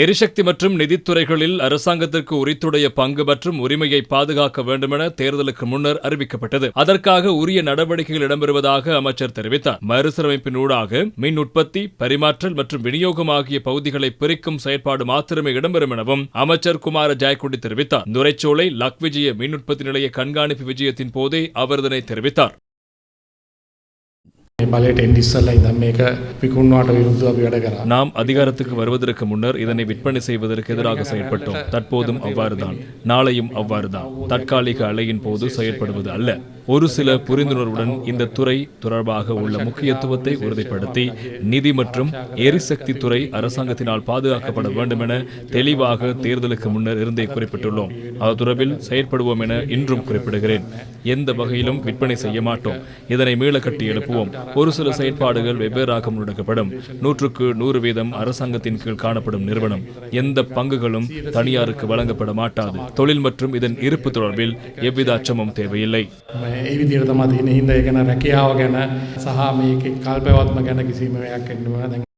எரிசக்தி மற்றும் நிதித்துறைகளில் அரசாங்கத்திற்கு உரித்துடைய பங்கு மற்றும் உரிமையை பாதுகாக்க வேண்டுமென தேர்தலுக்கு முன்னர் அறிவிக்கப்பட்டது. அதற்காக உரிய நடவடிக்கைகள் இடம்பெறுவதாக அமைச்சர் தெரிவித்தார். மறுசீரமைப்பினூடாக மின் உற்பத்தி பரிமாற்றல் மற்றும் விநியோகம் ஆகிய பகுதிகளை பிரிக்கும் செயற்பாடு மாத்திரமே இடம்பெறும் எனவும் அமைச்சர் குமார ஜெயக்குடி தெரிவித்தார். நுரைச்சோலை லக் விஜய மின் உற்பத்தி நிலைய கண்காணிப்பு விஜயத்தின் போதே அவர் இதனை தெரிவித்தார். මේ බලයට එන්ඩ ඉස්සල්ල ඉදම් මේක පිකුණවාට විරුද්ධ අපි වැඩ කරා. நாம் அதிகாரத்துக்கு வருவதற்கு முன்னர் இதனை விற்பனை செய்வதற்கு எதிராக செயல்பட்டோம் தற்போதும் அவ்வாறுதான் நாளையும் அவ்வாறுதான் தற்காலிக அலையின் போது செயல்படுவது அல்ல ஒரு சில புரிந்துணர்வுடன் இந்த துறை தொடர்பாக உள்ள முக்கியத்துவத்தை உறுதிப்படுத்தி நிதி மற்றும் எரிசக்தி துறை அரசாங்கத்தினால் பாதுகாக்கப்பட வேண்டும் என தெளிவாக தேர்தலுக்கு முன்னர் இருந்தே குறிப்பிட்டுள்ளோம் அது தொடர்பில் செயற்படுவோம் என இன்றும் குறிப்பிடுகிறேன் எந்த வகையிலும் விற்பனை செய்ய மாட்டோம் இதனை மீள கட்டி எழுப்புவோம் ஒரு சில செயற்பாடுகள் வெவ்வேறாக முன்னெடுக்கப்படும். நூற்றுக்கு நூறு வீதம் அரசாங்கத்தின் கீழ் காணப்படும் நிறுவனம். எந்த பங்குகளும் தனியாருக்கு வழங்கப்பட மாட்டாது. தொழில் மற்றும் இதன் இருப்பு தொடர்பில் எவ்வித அச்சமும் தேவையில்லை.